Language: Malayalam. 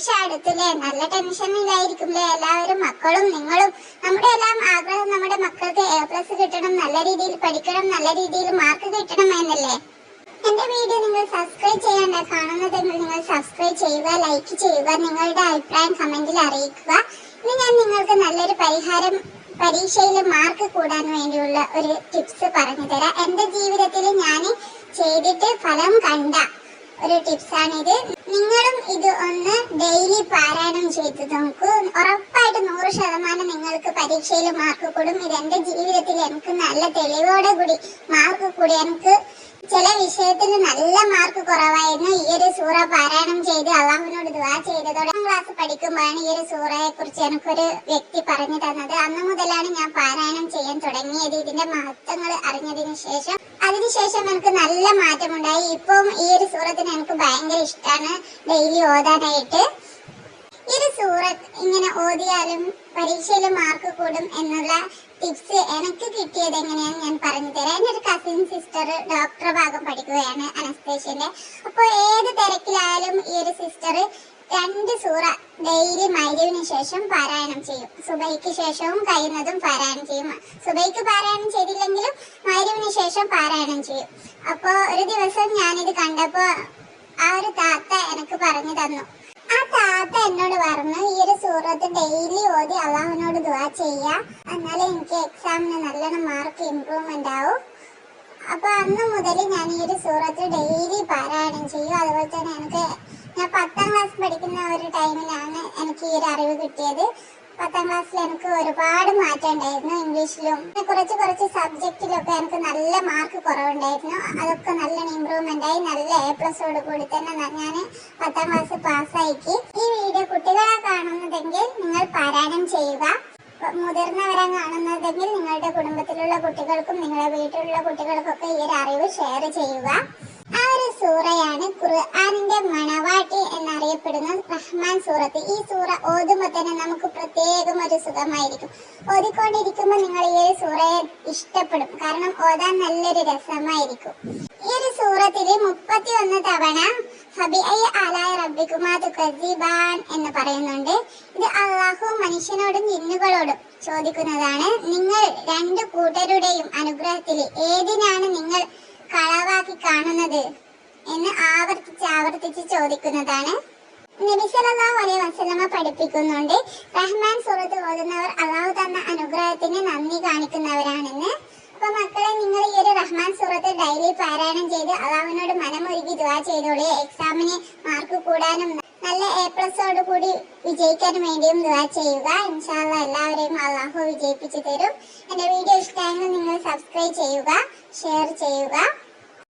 പരീക്ഷ അടുത്തില്ലേ നല്ല ടെൻഷനിലായിരിക്കുമല്ലേ എല്ലാവരും മക്കളും നിങ്ങളും നമ്മുടെ എല്ലാം ആഗ്രഹം നമ്മുടെ മക്കൾക്ക് എ പ്ലസ് കിട്ടണം നല്ല രീതിയിൽ പഠിക്കണം നല്ല രീതിയിൽ മാർക്ക് കിട്ടണം എന്നല്ലേ? എന്റെ വീഡിയോ നിങ്ങൾ സബ്സ്ക്രൈബ് ചെയ്യേണ്ട കാണുന്നതെങ്കിൽ നിങ്ങൾ സബ്സ്ക്രൈബ് ചെയ്യുക ലൈക്ക് ചെയ്യുക നിങ്ങളുടെ അഭിപ്രായം കമന്റിൽ അറിയിക്കുക. ഇനി ഞാൻ നിങ്ങൾക്ക് നല്ലൊരു പരിഹാരം പരീക്ഷയിൽ മാർക്ക് കൂടാൻ വേണ്ടിയുള്ള ഒരു ടിപ്സ് പറഞ്ഞു തരാം എന്റെ ജീവിതത്തിൽ ഞാൻ ചെയ്തിട്ട് ഫലം കണ്ട ഒരു ടിപ്സ് ഇത് നിങ്ങളും ഇത് ഒന്ന് ഡെയിലി പാരായണം ചെയ്ത് നോക്കൂ. ഉറപ്പായിട്ട് നൂറ് ശതമാനം നിങ്ങൾക്ക് പരീക്ഷയിൽ മാർക്ക് കൂടും. ഇത് എന്റെ ജീവിതത്തിൽ എനിക്ക് നല്ല തെളിവോടെ കൂടി മാർക്ക് കൂടി. എനിക്ക് ചില വിഷയത്തിൽ നല്ല മാർക്ക് കുറവായിരുന്നു. ഈ ഒരു സൂറ പാരായണം ചെയ്ത് അള്ളാഹുവിനോട് ദുവാ ചെയ്തതോടെ ക്ലാസ് പഠിക്കുമ്പോഴാണ് ഈ ഒരു സൂറയെ കുറിച്ച് എനിക്കൊരു വ്യക്തി പറഞ്ഞു തന്നത്. അന്ന് മുതലാണ് ഞാൻ പാരായണം ചെയ്യാൻ തുടങ്ങിയത്. ഇതിന്റെ മഹത്വങ്ങൾ അറിഞ്ഞതിന് ശേഷം അതിനുശേഷം എനിക്ക് നല്ല മാറ്റമുണ്ടായി. ഇപ്പം ഈ ഒരു സൂറത്തിന് എനിക്ക് ഭയങ്കര ഇഷ്ടമാണ് ഡെയിലി ഓതാനായിട്ട്. ഈ ഒരു സൂറത്ത് ഇങ്ങനെ ഓതിയാലും പരീക്ഷയിൽ മാർക്ക് കൂടും എന്നുള്ള ടിപ്സ് എനിക്ക് കിട്ടിയത് എങ്ങനെയാന്ന് ഞാൻ പറഞ്ഞു തരാം. എന്റെ ഒരു കസിൻ സിസ്റ്റർ ഡോക്ടർ ഭാഗം പഠിക്കുകയാണ് അനസ്തേഷ്യന്റെ അപ്പോൾ ഏത് തിരക്കിലായാലും ഈ ഒരു സിസ്റ്റർ രണ്ട് സൂറ ഡെയിലി മരുവിന് ശേഷം പാരായണം ചെയ്യും. സുബൈക്ക് ശേഷവും കഴിയുന്നതും പാരായണം ചെയ്യും. സുബൈക്ക് പാരായണം ചെയ്തില്ലെങ്കിലും മരുവിന് ശേഷം പാരായണം ചെയ്യും. അപ്പോൾ ഒരു ദിവസം ഞാനിത് കണ്ടപ്പോൾ ആ ഒരു താത്ത എനിക്ക് പറഞ്ഞു തന്നു. താത്ത എന്നോട് പറഞ്ഞു ഈ ഒരു സൂറത്ത് ഡെയിലി ഓതി അള്ളാഹുവിനോട് ദുവാ ചെയ്യാ. എന്നാലേ എനിക്ക് എക്സാമിന് നല്ലോണം മാർക്ക് ഇമ്പ്രൂവ്മെന്റ് ആവും. അപ്പൊ അന്ന് മുതൽ ഞാൻ ഈ ഒരു സൂറത്ത് ഡെയിലി പാരായണം ചെയ്യും. അതുപോലെ തന്നെ എനിക്ക് ഞാൻ പത്താം ക്ലാസ് പഠിക്കുന്ന ഒരു ടൈമിലാണ് എനിക്ക് ഈ ഒരു അറിവ് കിട്ടിയത്. പത്താം ക്ലാസ്സിൽ എനിക്ക് ഒരുപാട് മാറ്റം ഉണ്ടായിരുന്നു ഇംഗ്ലീഷിലും. കുറച്ച് കുറച്ച് സബ്ജക്റ്റിലൊക്കെ എനിക്ക് നല്ല മാർക്ക് കുറവുണ്ടായിരുന്നു. അതൊക്കെ നല്ല ഇമ്പ്രൂവ്മെന്റ് ആയി നല്ല എ പ്ലസോട് കൂടി തന്നെ ഞാൻ പത്താം ക്ലാസ് പാസ്സായിക്ക് ഈ വീഡിയോ കുട്ടികളെ കാണുന്നതെങ്കിൽ നിങ്ങൾ പാരായണം ചെയ്യുക. മുതിർന്നവരെ കാണുന്നതെങ്കിൽ നിങ്ങളുടെ കുടുംബത്തിലുള്ള കുട്ടികൾക്കും നിങ്ങളുടെ വീട്ടിലുള്ള കുട്ടികൾക്കൊക്കെ ഈ ഒരു അറിവ് ഷെയർ ചെയ്യുക. സൂറയാണ് ഖുർആാനിന്റെ മണവാട്ടി എന്നറിയപ്പെടുന്ന റഹ്മാൻ സൂറത്ത്. ഈ സൂറ ഓതുമ്പോൾ തന്നെ നമുക്ക് പ്രത്യേകം ഒരു സുഖമായിരിക്കും. ഓതിക്കൊണ്ടിരിക്കുമ്പോൾ നിങ്ങൾ ഈ ഒരു സൂറയെ ഇഷ്ടപ്പെടും. കാരണം ഓതാൻ നല്ലൊരു രസമായിരിക്കും. ഈ ഒരു സൂറത്തിൽ മുപ്പത്തി ഒന്ന് തവണ എന്ന് പറയുന്നുണ്ട്. ഇത് അള്ളാഹു മനുഷ്യനോടും ജിന്നുകളോടും ചോദിക്കുന്നതാണ്. നിങ്ങൾ രണ്ട് കൂട്ടരുടെയും അനുഗ്രഹത്തിൽ ഏതിനാണ് നിങ്ങൾ കളവാക്കി കാണുന്നത്? എന്ന് ആവർത്തിച്ച് ആവർത്തിച്ച് ചോദിക്കുന്നതാണ്. നബി സല്ലല്ലാഹു അലൈഹി വസല്ലമ പഠിപ്പിക്കുന്നുണ്ട്. റഹ്മാൻ സുഹൃത്ത് ഓതുന്നവർ അള്ളാഹു തന്ന അനുഗ്രഹത്തിന് നന്ദി കാണിക്കുന്നവരാണെന്ന്. അപ്പൊ മക്കളെ നിങ്ങൾ ഈ ഒരു റഹ്മാൻ സുഹൃത്ത് ഡെയിലി പാരായണം ചെയ്ത് അള്ളാഹുവിനോട് മനമൊരുക്കി ദുവാ ചെയ്തോളി. എക്സാമിന് മാർക്ക് കൂടാനും നല്ല എ പ്ലസോട് കൂടി വിജയിക്കാനും വേണ്ടിയും ദുവാ ചെയ്യുക. ഇൻഷാല്ല എല്ലാവരെയും അള്ളാഹു വിജയിപ്പിച്ചു തരും. എന്റെ വീഡിയോ ഇഷ്ടമായെങ്കിൽ നിങ്ങൾ സബ്സ്ക്രൈബ് ചെയ്യുക ഷെയർ ചെയ്യുക.